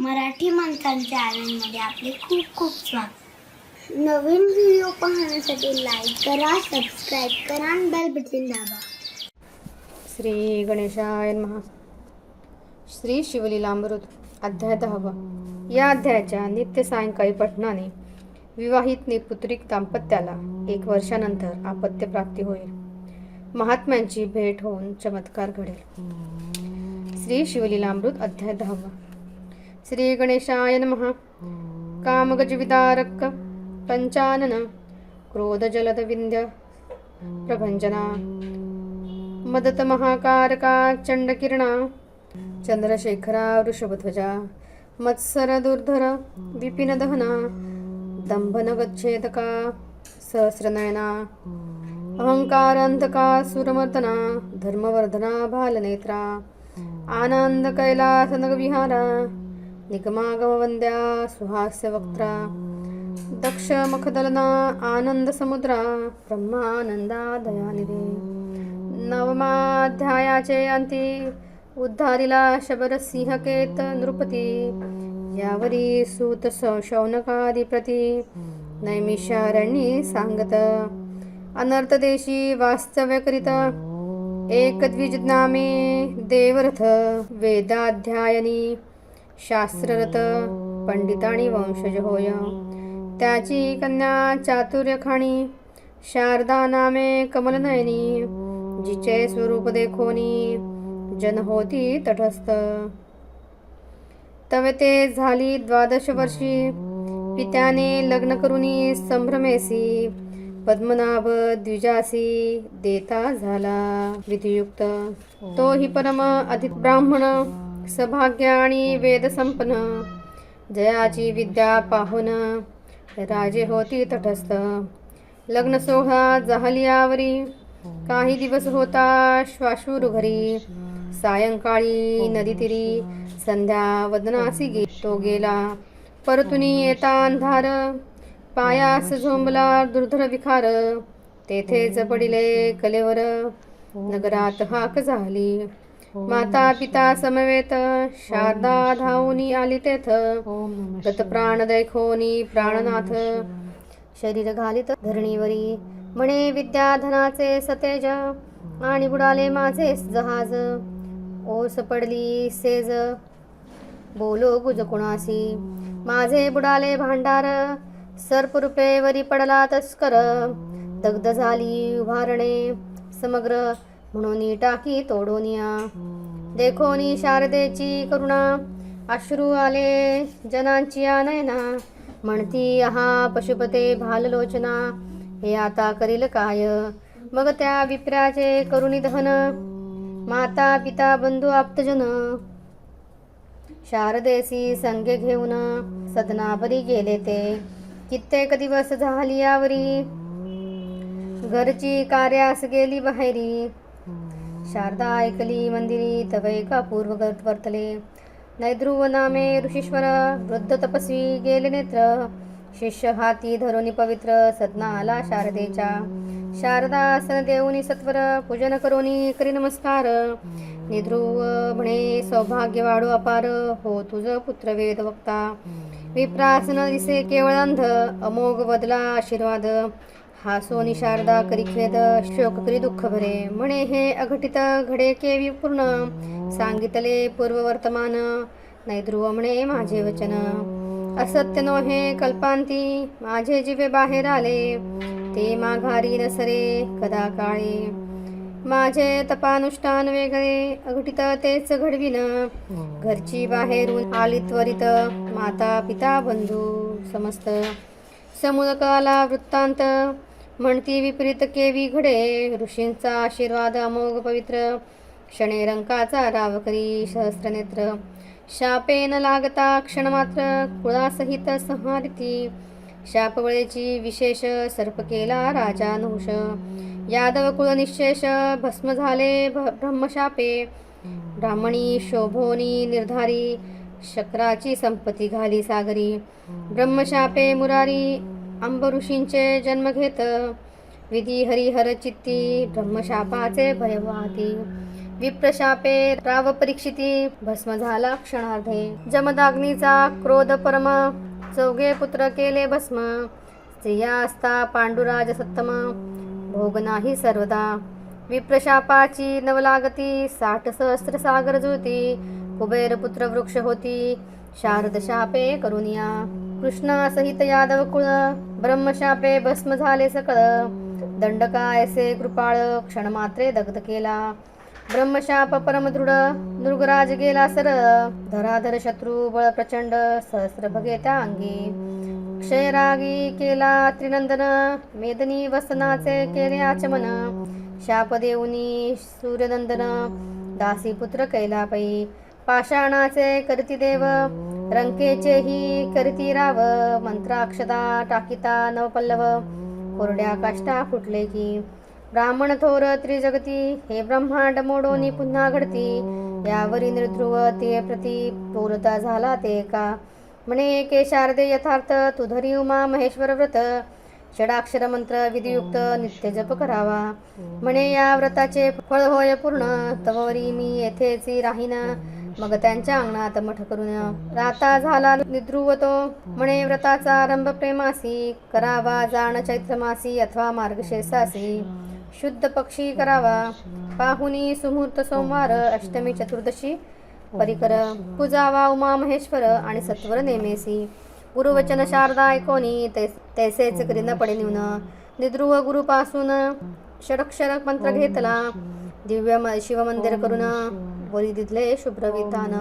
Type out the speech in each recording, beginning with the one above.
मराठी माणसांच्या आनंदमध्ये आपले खूप खूप स्वागत. नवीन व्हिडिओ पाहण्यासाठी लाईक करा सबस्क्राईब करा आणि बेल बटन दाबा. श्री गणेशाय महा श्री शिवलीलामृत अध्याय दहावा. या अध्यायाच्या नित्य सायंकाळी पठणाने विवाहित निपुत्रिक दाम्पत्याला एक वर्षानंतर आपत्य प्राप्ती होईल. महात्म्यांची भेट होऊन चमत्कार घडेल. श्री शिवलीलामृत अध्याय दहावा. श्री गणेशाय नमः। कामगजविदारक पञ्चानन क्रोधजलदविन्द्य प्रभञ्जना मदत महाकारका वृषभध्वजा मत्सरदुर्धर विपिनदहना दम्भनगच्छेदका सहस्रनयना अहङ्कारान्तका सुरमर्दना धर्मवर्धना बालनेत्रा आनन्दकैलासनगविहारा निगमागमवन्द्या सुहास्यवक्त्रा दक्षमखदलना आनन्दसमुद्रा आनंद समुद्रा ब्रह्मानंदा दयानिधे नवमाध्यायाचे अंती उद्धारिला शबरसिंहकेत नृपती यावरी सूत स- नैमिषारण्ये सांगत अनर्थदेशी वास्तव्यकरित करीत देवरथ वेदाध्यायनी। शास्त्ररथ पंडिताणी वंशज होय त्याची कन्या चातुर्यखाणी शारदा नामे कमलनयनी जिचे स्वरूप देखोनी जन होती तटस्थ। तवे ते झाली द्वादश वर्षी पित्याने लग्न करुनी संभ्रमेसी पद्मनाभ द्विजासी देता झाला विधियुक्त। तो ही परम अधिक ब्राह्मण। सभाग्य आणि वेद संपन जयाची विद्या पाहून राजे होती तटस्थ। लग्न सोहळा जहलियावरी। काही दिवस होता श्वाशूर घरी। सायंकाळी नदीतीरी संध्या वदनासी गे तो गेला। परतुनी येता अंधार। पायास झोंबला दुर्धर विखार। तेथेच पडिले कलेवर। नगरात हाक झाली। माता पिता समवेत शारदा धावूनी आली तेथ गत प्राण दैखोनी प्राणनाथ। शरीर घालित धरणीवरी। म्हणे विद्या धनाचे सतेज। आणि बुडाले माझे जहाज। ओस पडली सेज। बोलो गुज कुणासी माझे बुडाले भांडार। सर्परूपे वरी पडला तस्कर। दग्ध झाली उभारणे। समग्र म्हणून टाकी तोडोनिया. देखोनी शारदेची करुणा. अश्रू आले जनांची नयना म्हणती आहा पशुपते भाललोचना. हे आता करील काय? मग त्या विप्राचे करुणी दहन माता पिता बंधू आप्तजन. शारदेसी संगे घेऊन सदनापरी गेले ते. कित्येक दिवस झाली यावरी. घरची कार्यास गेली बाहेरी. शारदा ऐकली मंदिरी तवै का पूर्व वर्तले नैध्रुव नामे ऋषीश्वर वृद्ध तपस्वी गेले नेत्र शिष्य हाती धरुनी पवित्र सदना आला शारदेच्या शारदा सन देऊनी सत्वर पूजन करोनी करी नमस्कार। निध्रुव म्हणे सौभाग्य वाढो अपार हो तुझ पुत्र वेद वक्ता। विप्रासन दिसे केवळ अंध अमोघ बदला आशीर्वाद। हासो निशारदा शारदा शोक करी दुःख भरे. म्हणे हे अघटित घडे केवी पूर्ण? सांगितले पूर्व वर्तमान. नैध्रुव म्हणे माझे वचन. असत्य नो हे कल्पांती. माझे जीवे बाहेर आले. ते माघारी नसरे कदा काळे. माझे तपानुष्ठान वेगळे. अघटित तेच घडविन. घरची बाहेरून आली त्वरित. माता पिता बंधू समस्त. समुदकाला वृत्तांत. म्हणती विपरीत केवी घडे ऋषींचा आशीर्वाद अमोघ पवित्र. क्षणे रंकाचा राव करी सहस्रनेत्र. शापेन लागता क्षणमात्र कुळासहित संहारिती. शापवळेची विशेष सर्प केला राजा नहुष. यादव कुळ निशेष भस्म झाले भ- ब्रह्मशापे. ब्राह्मणी शोभोनी निर्धारी शक्राची संपत्ती घाली सागरी. ब्रह्मशापे मुरारी अंब ऋषींचे जन्म घेत. विधी हरिहर चित्ती ब्रह्मशापाचे भयवाती. विप्रशापे राव परीक्षिती भस्म झाला क्षणार्धे. जमदाग्नीचा क्रोध परम चौघे पुत्र केले भस्म. स्त्रिया असता पांडुराज सत्तम भोग नाही सर्वदा. विप्रशापाची नवलागती साठ सहस्र सागर ज्योती. कुबेर पुत्र वृक्ष होती शारद शापे करुनिया कृष्णासहित यादव कुळ ब्रह्मशापे भस्म झाले सकळ. दंडका ऐसे कृपाळ क्षणमात्रे दग्ध केला. ब्रह्मशाप परमदृढ नृगराज गेला सरळ. धराधर शत्रू बळ प्रचंड सहस्र भगे त्या अंगी क्षयरागी केला त्रिनंदन मेदनी वसनाचे केले आचमन. शाप देऊनी सूर्यनंदन दासी पुत्र कैलापै. पाषाणाचे करती देव रंकेचेही करती राव मंत्राक्षदा टाकिता नवपल्लव कोरड्या काष्टा फुटले की. ब्राह्मण थोर त्रिजगती हे ब्रह्मांड मोडोनी पुन्हा घडती. यावरी निर्ध्रुव ते प्रती बोलता झाला ते का? म्हणे के शारदे यथार्थ तुधरी उमा महेश्वर व्रत. षडाक्षर मंत्र विधियुक्त नित्य जप करावा. म्हणे या व्रताचे फळ होय पूर्ण तवरी मी येथेच राहीन. मग त्यांच्या अंगणात मठ करून राता झाला निद्रुव तो म्हणे व्रताचा आरंभ प्रेमासी करावा जाण चैत्र मासी अथवा मार्गशेषासी. शुद्ध पक्षी करावा. पाहुनी सुमुहूर्त सोमवार अष्टमी चतुर्दशी परिकर. पूजावा उमा महेश्वर आणि सत्वर नेमेसी. गुरुवचन शारदा ऐकोनी तैसेच करी न पडे निवन. निद्रुव गुरुपासून षडक्षर मंत्र घेतला. दिव्य म- शिवमंदिर करून. वरी दिदले शुभ्र विधान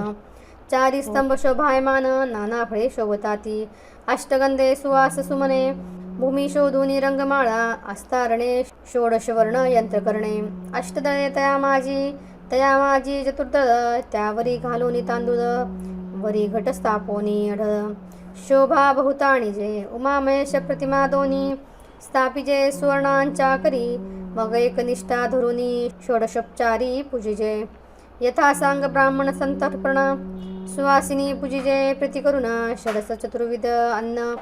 चारी स्तंभ शोभायमान नाना फळे शोभताती। अष्टगंधे सुवास सुमने भूमी शोधुनी रंगमाळा अस्तारणे षोडशवर्ण यंत्र करणे अष्टदळे तया माझी तया माझी चतुर्दळ त्यावरी घालूनी तांदूळ वरी घट स्थापोनी अढ शोभा बहुताणी जे उमामहेश प्रतिमा दोन्ही स्थापिजे सुवर्णांच्या करी मग एक निष्ठा धरुनी षोडशोपचारी पूजिजे यथासांग ब्राह्मण संतर्पण सुवासिनी पूजिजे प्रीती करुण षडस चतुर्विध अन्न।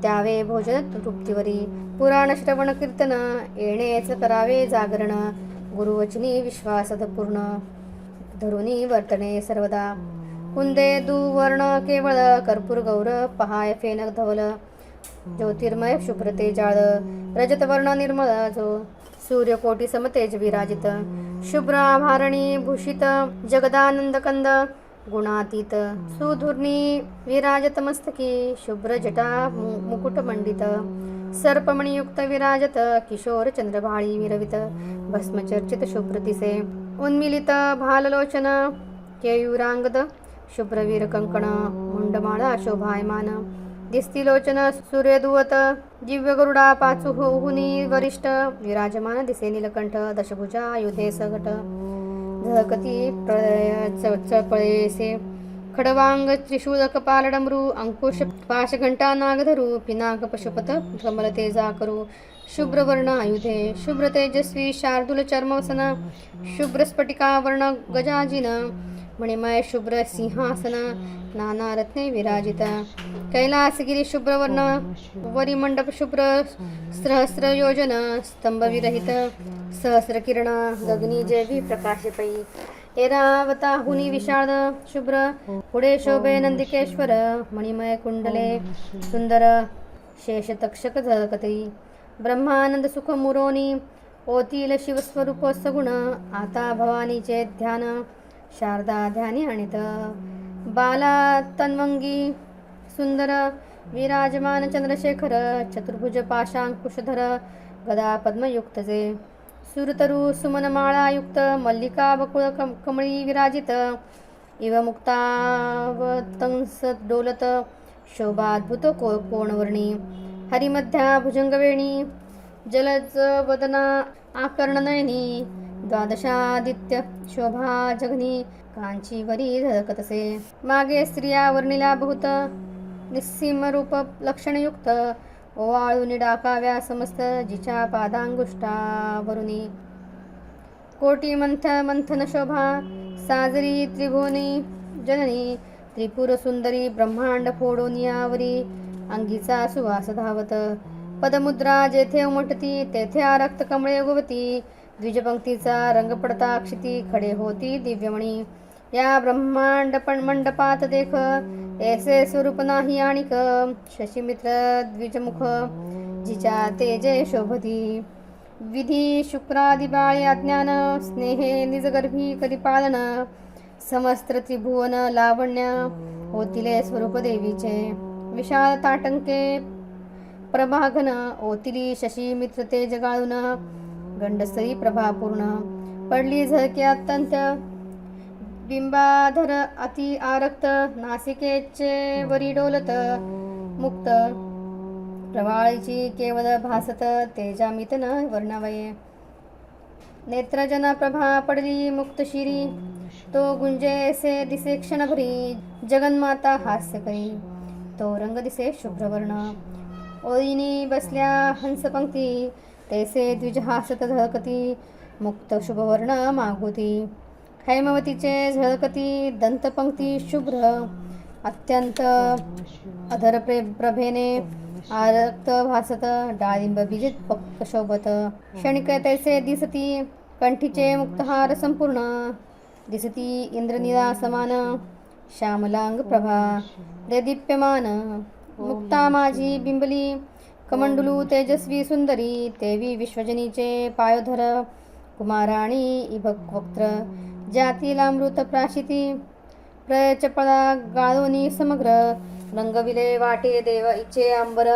द्यावे भोजन तृप्तीवरी। पुराण श्रवण कीर्तन येणेच करावे जागरण। गुरुवचनी विश्वासद पूर्ण। धरुनी वर्तने सर्वदा। कुंदे दुवर्ण केवळ कर्पूर गौर पहाय फेनक धवल। ज्योतिर्मय शुभ्रते जाळ रजतवर्ण निर्मळ जो सूर्यकोटी समतेज विराजित। शुभ्राभारणी भूषित जगदानंदकंद गुणातीत सुधुर्णी विराजतमस्तकी शुभ्रजटा मुकुटमंडित मु- सर्पमणियुक्त विराजत किशोर चंद्रभाळी विरवित भस्मचर्चित शुभ्रतिसे उन्मिलित भाललोचन केयुरांगद शुभ्रवीर कंकण मुंडमाळा शोभायमान दिस्तिलोचन सूर्यदुवत दिव्य गरुडा पाचू हुनी वरिष्ठ विराजमान दिसे नीलकंठ दशभुजा युधे सगट झळकती प्रय च- चळपळेसे खडवांग त्रिशूलक कपाल डमरू अंकुश पाशघंटा नागधरू पिनाक पशुपत कमल तेजा करू शुभ्रवर्ण आयुधे शुभ्र तेजस्वी शार्दूल चर्मवसन शुभ्र स्फटिकावर्ण गजाजिन मणिमय शुभ्र सिंहासन नाना रत्ने विराजित। कैलासगिरी शुभ्रवर्ण वरिमंडप शुभ्र सहस्र योजन स्तंभ सहस्र किरण गगनी जैवी प्रकाशपै। एरावता हुनी विशाळ शुभ्र पुढे शोभे नंदिकेश्वर मणिमय कुंडले सुंदर शेष तक्षक ब्रह्मानंद सुख मुरोनी ओतील शिवस्वरूप सगुण आता भवानीचे ध्यान शारदा ध्यानी आणित। बाला तन्वंगी सुंदर विराजमान चंद्रशेखर चतुर्भुज पाशांकुशधर गदा पद्मयुक्तजे। सुरतरु सुमनमाळायुक्त मल्लिका बकुळ कम कमळी विराजित इव मुक्तावतंस डोलत शोभाद्भुत को कोणवर्णी। हरिमध्या भुजंगवेणी जलज वदना आकर्णनयनी द्वादशादित्य शोभा जगनी कांचीवरी धडकतसे मागे स्त्रिया वर्णिला बहुत निस्सीम रूप लक्षणयुक्त. ओवाळून डाकाव्या समस्त जिच्या पादांगुष्टावरुनी कोटी मंथ मंथन शोभा साजरी त्रिभुवनी जननी. त्रिपुर सुंदरी ब्रह्मांड फोडोनियावरी अंगीचा सुवास धावत. पदमुद्रा जेथे उमटती तेथे आरक्त कमळे उगवती. द्विजपंक्तीचा रंग पडता क्षिती खडे होती दिव्यमणी. या ब्रह्मांड पण मंडपात देख ऐसे स्वरूप नाही आणिक शशीमित्र द्विजमुख जिच्या तेजे शोभती. विधी शुक्रादिबाळे अज्ञान स्नेहे निजगर्भी कधी पालन समस्त्र त्रिभुवन लावण्य ओतिले स्वरूप देवीचे. विशाल ताटंके प्रभाघन ओतिली शशी मित्र तेज गाळून गंडसरी प्रभा पूर्ण पडली झळके अत्यंत. बिंबाधर अति आरक्त नासिकेचे वरी डोलत मुक्त. प्रवाळीची केवळ भासत तेजामित न वर्णवये. नेत्रजन प्रभा पडली मुक्त शिरी. तो गुंजेसे दिसे क्षणभरी जगन्माता हास्य करी तो रंग दिसे शुभ्रवर्ण. ओळीनी बसल्या हंसपंक्ती तैसे द्विजहासत झळकती मुक्त शुभवर्ण मागुती हैमवतीचे झळकती दंतपंक्ती शुभ्र। अत्यंत अधर प्रे प्रभेने आरक्त भासत डाळिंब बीजित फक्त शोभत क्षणिक तैसे दिसती कंठीचे मुक्तहार संपूर्ण दिसती इंद्रनिला समान श्यामलांग प्रभा देदीप्यमान मुक्ता माझी बिंबली कमंडलू तेजस्वी सुंदरी देवी विश्वजनीचे पायोधर कुमाराणी इभक जातीला मृत प्राशिती प्रचपळा गाळोनी समग्र रंगविले वाटे देव इचे अंबर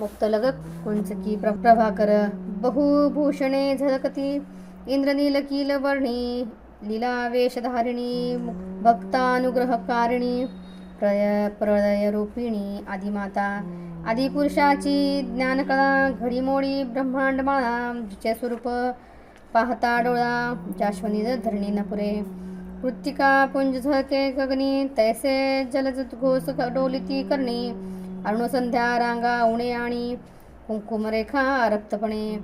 मुक्तलग कुंचकी प्र प्रभाकर बहुभूषणे झलकती इंद्रनीलकील वर्णी लीला वेशधारिणी भक्तानुग्रहकारिणी प्रय प्रलयरूपिणी आदिमाता आदिपुरुषाची ज्ञानकळा घडीमोडी ब्रह्मांडमाळा जिचे स्वरूप पाहता डोळा जाश्वनी धरणी नपुरे कृत्तिका पुंज झळके गगनी तैसे जलज घोष डोलिती करणी अरुणसंध्या रांगा उणे आणि कुंकुमरेखा रक्तपणे.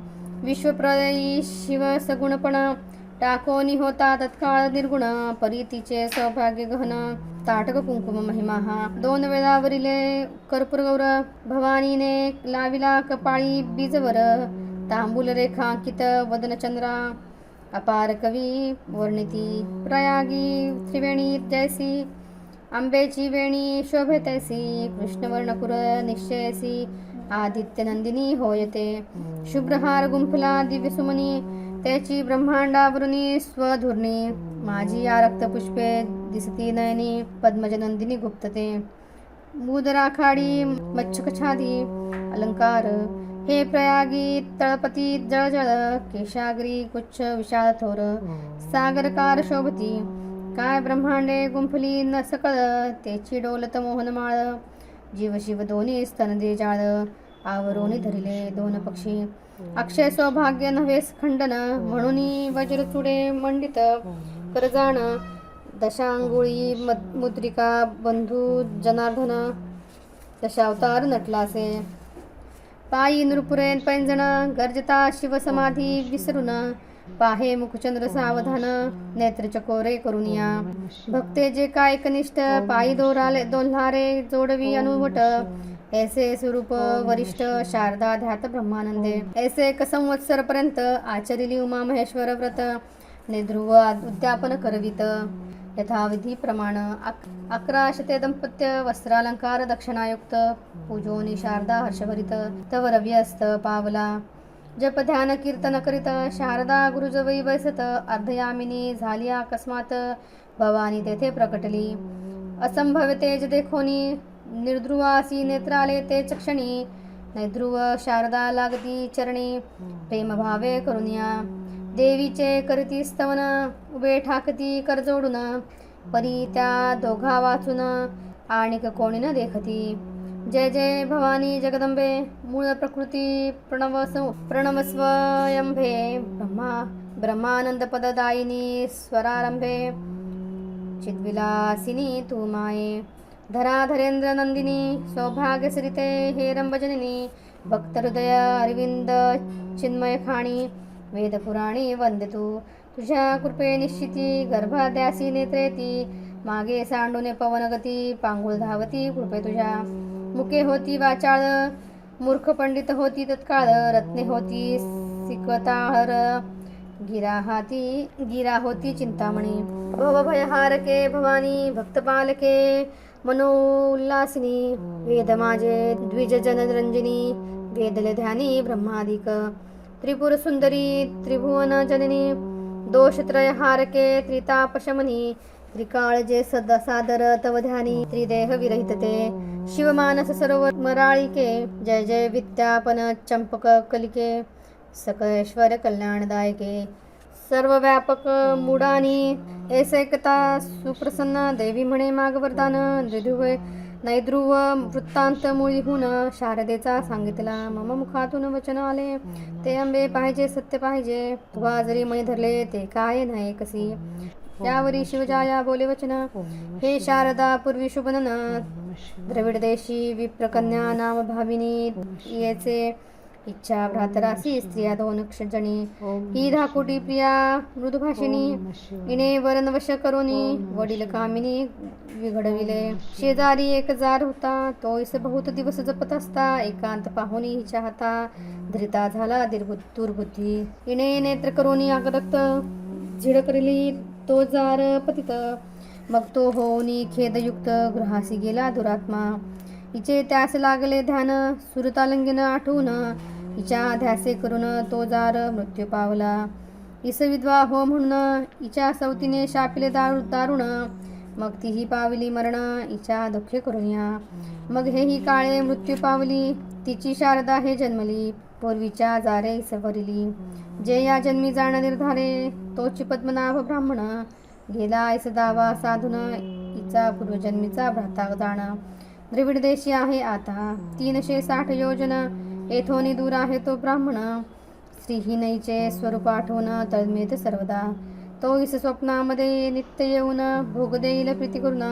विश्वप्रदयी शिव सगुणपणा टाकोनी होता तत्काळ निर्गुण परीतीचे सौभाग्य गहन ताटक कुंकुम महिमा हा. दोन वेळावरीले कर्पूर गौर भवानीने लाविला कपाळी बीजवर तांबूल रेखांकित वदनचंद्रा अपार कवी वर्णिती प्रयागी त्रिवेणी जैसी आंबेची वेणी शोभे तैसी कृष्णवर्णकुर निश्चयसी आदित्य नंदिनी होयते शुभ्रहार गुंफला दिव्यसुमनी त्याची ब्रह्मांडावरुनी स्वधुर्णी माझी या रक्तपुष्पे दिसती नयनी पद्मजनंदिनी गुप्तते. मुदराखाडी मच्छकछादी अलंकार हे प्रयागी तळपती जळजळ केशाग्री गुच्छ विशाल थोर सागरकार शोभती. काय ब्रह्मांडे गुंफली न सकळ त्याची डोलत मोहनमाळ जीव शिव दोन्ही स्तनदे जाळ आवरोनी धरिले दोन पक्षी. अक्षय सौभाग्य नव्हेस खंडन म्हणून वज्रचुडे मंडित. करजाण दशांगुळी मद- मुद्रिका बंधू जनार्दन दशावतार नटलासे पायी नृपुरेन पैंजण गर्जता शिवसमाधी विसरून. पाहे मुखचंद्र सावधान नेत्रचकोरे करुनिया भक्ते जे काय कनिष्ठ पायी दोराले दोल्हारे जोडवी अनुवट ऐसे स्वरूप वरिष्ठ शारदा ध्यात ब्रह्मानंदे. ऐसे एक संवत्सर पर्यंत आचरिली उमा महेश्वर व्रत. निध्रुव उद्यापन करवित. यथाविधी प्रमाण अक अकरा शते दंपत्य वस्त्रालंकार दक्षिणायुक्त. पूजोनी शारदा हर्षभरित. तव रव्यस्त पावला. जप ध्यान कीर्तन करीत. शारदा गुरुजवई बसत अर्धयामिनी झाली अकस्मात. भवानी तेथे प्रकटली. असंभव्य तेज देखोनी. निर्ध्रुवासी नेत्राले ते चक्षणी नैध्रुव शारदा लागती चरणी प्रेमभावे करुनिया देवीचे करती स्तवन उभे ठाकती करजोडून परी त्या दोघा वाचून आणिक कोणी न देखती. जय जय भवानी जगदंबे मूळ प्रकृती प्रणव प्रणव स्वयंभे ब्रह्मा ब्रह्मानंद पददायिनी स्वरारंभे चिद्विलासिनी तू माये. धराधरेंद्र नंदिनी सौभाग्यसरिते हे रंबजननी भक्तहृदय अरविंद चिन्मय खाणी वेदपुराणी वंदतू तुझ्या कृपे निश्चिती गर्भाद्यासी नेत्रेती मागे सांडूने पवनगती पांगुळ धावती कृपे तुझ्या। मुके होती वाचाळ मूर्ख पंडित होती तत्काळ रत्ने होती सिकताहर गिरा हाती गिरा होती चिंतामणी। भवभयहारके भवानी भक्तपालके मनोल्लासिनी वेद माझे द्विज जनरंजनी वेदले ध्यानी ब्रह्मादिक त्रिपुर सुंदरी त्रिभुवन जननी दोषत्रय हारके त्रितापशमनी त्रिकाळजे सदा सादर तव ध्यानी त्रिदेह विरहितते शिवमानस सरोवर मराळिके जय जय विद्यापन चंपक कलिके सकळेश्वर कल्याणदायके सर्व व्यापक मुडानी ऐसैकता सुप्रसन्न देवी म्हणे माग वरदान नैध्रुव नैध्रुव वृत्तांत मुळीहून शारदेचा सांगितला. मम मुखातून वचन आले. ते आंबे पाहिजे सत्य पाहिजे. तुवा जरी मै धरले ते काय नाही कसी. त्यावरी शिवजाया बोले वचन. हे शारदा पूर्वी शुभनन. द्रविड देशी विप्रकन्या नाम भाविनी येचे इच्छा भ्रातरासी स्त्रिया दोन जणी ही धाकुटी प्रिया मृदुभाषिणी इने वरनवश करोनी वडील कामिनी विघडविले शेजारी एक जार होता तो इस बहुत दिवस जपत असता एकांत पाहुनी हिच्या हाता धरिता झाला दुर्बु- दुर्बुद्धी. इने नेत्र करोनी आगदक्त झिडकरली तो जार पतित. मग तो होऊनी खेदयुक्त गृहासी गेला दुरात्मा. हिचे त्यास लागले ध्यान सुरतालंगिन आठवून हिच्या ध्यासे करून तो जार मृत्यू पावला. इस विधवा हो म्हणून हिच्या सवतीने शापिले दारू दारुण. मग तीही पावली मरण हिच्या दुःखे करून या. मग हेही काळे मृत्यू पावली तिची शारदा हे जन्मली पूर्वीच्या जारे इस भरिली जे या जन्मी जाण निर्धारे तोची पद्मनाभ ब्राह्मण. गेला ऐस दावा साधून हिचा पूर्वजन्मीचा भ्राता जाण. द्रविड देशी आहे आता तीनशे साठ योजना. येथोनी दूर आहे तो ब्राह्मण. श्रीहीनईचे स्वरूप आठवून तळमेत सर्वदा. तो इस स्वप्नामध्ये नित्य येऊन भोग देईल प्रीती करून.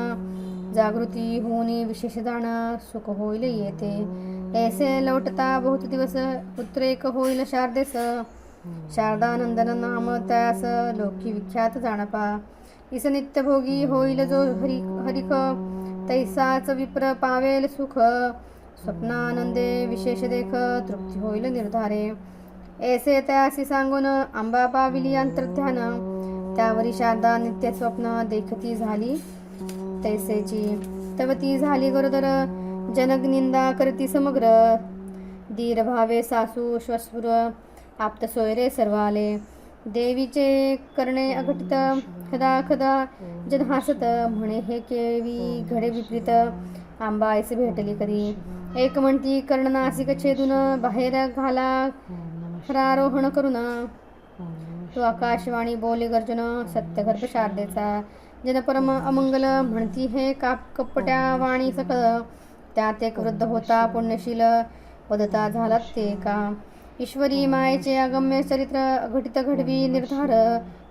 जागृती होऊन विशेष जाण सुख होईल येते ऐसे लौटता बहुत दिवस पुत्रेक होईल शारदेस. शारदानंदन नाम त्यास लोकी विख्यात जाणपा. इस नित्यभोगी होईल जो हरि हरिक तैसाच विप्र पावेल सुख. स्वप्नानंदे विशेष देख तृप्ती होईल निर्धारे ऐसे त्यासी सांगून आंबा पाविली अंतर्ध्यान त्यावरी शारदा नित्य स्वप्न देखती झाली तैसेची तव ती झाली गरोदर जनक निंदा करती समग्र धीर भावे सासू श्वसुर आप्त सोयरे सर्व आले देवीचे करणे अघटित खदा खदा जन हासत म्हणे हे केवी घडे विपरीत आंबा ऐसे भेटली कधी एक म्हणती कर्णनासिक छेदून बाहेर घाला प्रारोहण करून तो आकाशवाणी बोले गर्जन सत्यगर्भ शारदेचा. जन परम अमंगल म्हणती हे काप कपट्या वाणी सकळ त्यात एक वृद्ध होता पुण्यशील वदता झाला ते का? ईश्वरी मायेचे अगम्य चरित्र घटित घडवी निर्धार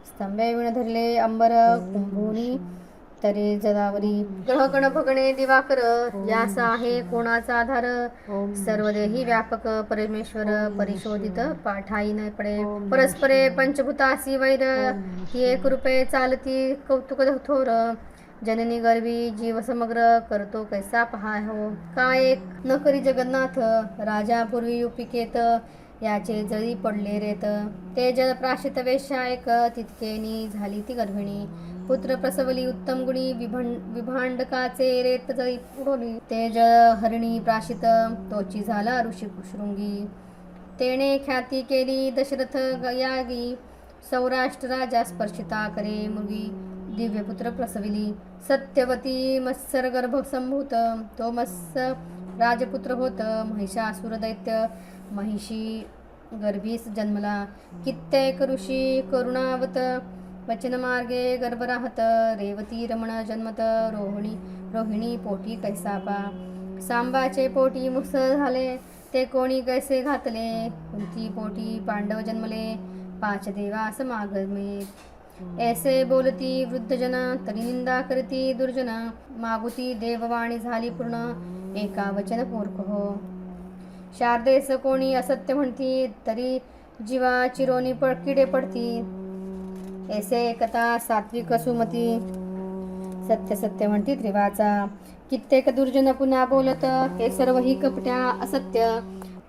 स्तंभे विण धरले अंबर कुंभोनी तरे जदावरी ग्रहगण भगणे दिवाकर यास आहे कोणाचा आधार? सर्वदेही व्यापक परमेश्वर परिशोधित पाठाई न पडे. परस्परे पंचभूतासी वैर ती एक रूपे चालती कौतुक थोर. जननी गर्वी जीव समग्र करतो कैसा पहा हो? काय एक न करी जगन्नाथ राजा पूर्वी युपिकेत याचे जळी पडले रेत. ते जल प्राशित वेश्या एक तितकेनी झाली ती गर्भिणी. पुत्र प्रसवली उत्तम गुणी विभं विभांडकाचे रेत जळी उडवली. ते हरिणी प्राशित तोची झाला ऋषी शृंगी. तेने ख्याती केली दशरथ यागी. सौराष्ट्र राजा स्पर्शिता करे मुगी दिव्यपुत्र प्रसविली. सत्यवती मत्सर गर्भ संभूत. तो मत्स्य राजपुत्र होत महिषासुर दैत्य. महिषी गर्भीस जन्मला. कित्येक ऋषी करुणावत. वचनमार्गे गर्भराहत रेवती रमण जन्मत रोहिणी रोहिणी पोटी कैसापा सांबाचे पोटी मुस झाले ते कोणी कैसे घातले? कुंती पोटी पांडव जन्मले पाच देवास मागमे। ऐसे बोलती वृद्धजन तरी निंदा करती दुर्जना। मागुती देववाणी झाली पूर्ण एका वचन मूर्ख हो। शारदेस कोणी असत्य म्हणती तरी जीवा चिरोनी पड किडे पडती। ऐसे कथा सात्विक सुमती सत्य सत्य म्हणती त्रिवाचा. कित्येक दुर्जन पुन्हा बोलत हे सर्व ही कपट्या असत्य.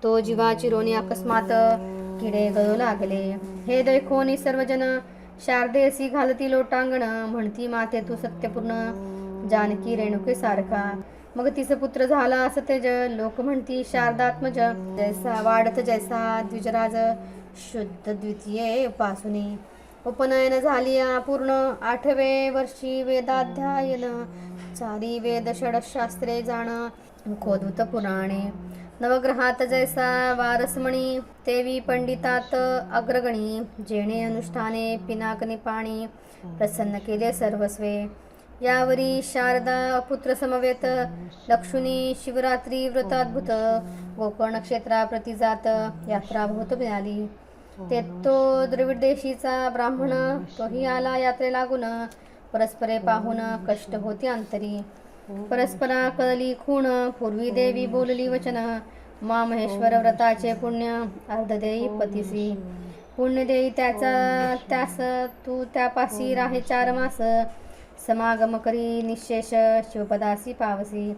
तो जीवा चिरोनी अकस्मात किडे गळू लागले. हे देखोनी सर्वजन शारदेसी घालती लोटांगण म्हणती माते तू सत्यपूर्ण जानकी रेणुके सारखा. मग तिचं पुत्र झाला असं तेज लोक म्हणती शारदात्मज जैसा वाढत जैसा द्विजराज शुद्ध द्वितीये उपासुनी. उपनयन झाली पूर्ण आठवे वर्षी वेदाध्यायन. चारी वेद षडशास्त्रे जाण. खोदूत पुराणे. नवग्रहात जैसा वारसमणी तेवी पंडितात अग्रगणी. जेणे अनुष्ठाने पिनाकनी पाणी. प्रसन्न केले सर्वस्वे. यावरी शारदा पुत्र समवेत लक्ष्मी शिवरात्री व्रताद्भुत. गोकर्ण क्षेत्रा प्रतिजात यात्रा भूत मिळाली. ते तो द्रविड देशीचा ब्राह्मण तोही आला यात्रे लागून. परस्परे पाहून कष्ट होती अंतरी. परस्परा कळली खूण पूर्वी देवी बोलली वचन. मा महेश्वर व्रताचे पुण्य अर्धदेई पतीसी. पुण्य देई त्याचा त्यास तू त्यापासी राहे चार मास. समागम करी निशेष शिवपदासी पावसी.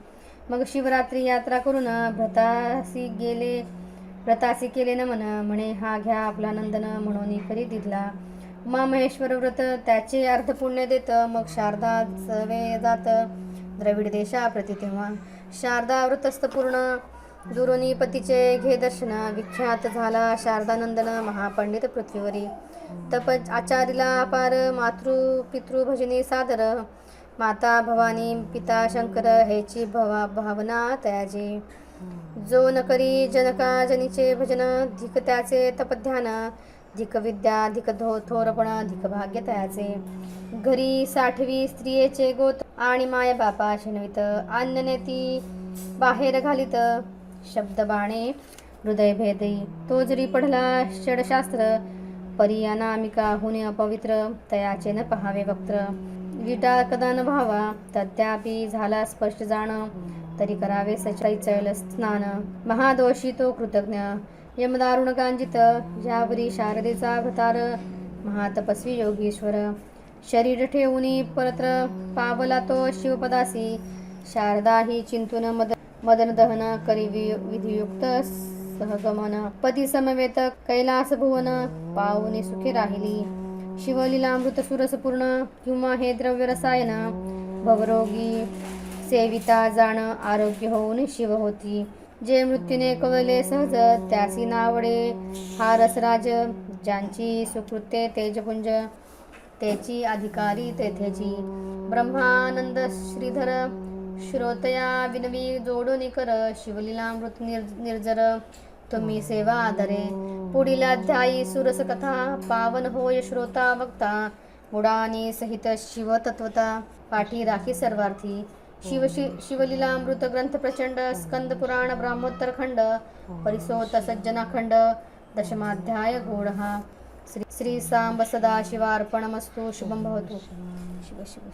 मग शिवरात्री यात्रा करून व्रतासी गेले. व्रतासी केले नमन म्हणे हा घ्या आपला नंदन म्हणून करी दिला मा महेश्वर व्रत त्याचे अर्ध पुण्य देत मग शारदा वे जात. द्रविड देशा प्रति तेव्हा. शारदा व्रतस्थ पूर्ण दुरुनी पतीचे घे दर्शन. विख्यात झाला शारदानंदन महापंडित पृथ्वीवरी. तप आचार्यला अपार मातृ पितृ भजनी सादर. माता भवानी पिता शंकर हेची भवा भावना त्याजी. जो न करी जनका जनीचे भजन धिक त्याचे तपध्यान धिक विद्या धिक धो थोरपण धिक भाग्य तयाचे. घरी साठवी स्त्रियेचे गोत आणि माय बापा शिणवित अन्नने ती बाहेर घालित. शब्द बाणे हृदय भेदी तो जरी पडला षडशास्त्र परी अनामिका अपवित्र तयाचे न पहावे वक्त्र. विटा कदा न भावा तद्यापि झाला स्पष्ट जाण. तरी करावे सचैल स्नान। महादोषी तो कृतज्ञ। यमदारुण गांजित ज्यावरी शारदेचा अवतार। महातपस्वी योगीश्वर। शरीर ठेवून परत्र पावला तो शिवपदासी। शारदा ही चिंतून मद मदन दहन करी विधियुक्त सहगमन। पती समवेत कैलास भुवन पावनी सुखी राहिली। शिवलीलामृत सुरसपूर्ण। किंवा हे द्रव्य रसायन। भवरोगी सेविता जाण आरोग्य होऊन शिव होती जे मृत्यूने कवले सहज त्यासी नावडे हा रसराज ज्यांची सुकृत्ये तेजपुंज त्याची अधिकारी तेथेची ब्रह्मानंद श्रीधर श्रोतया विनवी जोडून कर शिवलीलामृत निर् निर्जर तुम्ही सेवा आदरे पुढील अध्यायी सुरस कथा पावन होय श्रोता वक्ता मुडानी सहित शिवतत्वता पाठी राखी सर्वार्थी शिव शि शिवलीलामृत ग्रंथ प्रचंड स्कंद पुराण ब्राह्मोत्तर खंड परिसोत सज्जनाखंड दशमाध्याय गूढ श्री श्री सांब सदाशिवार्पणमस्तु. शुभं भवतु. शिव शिव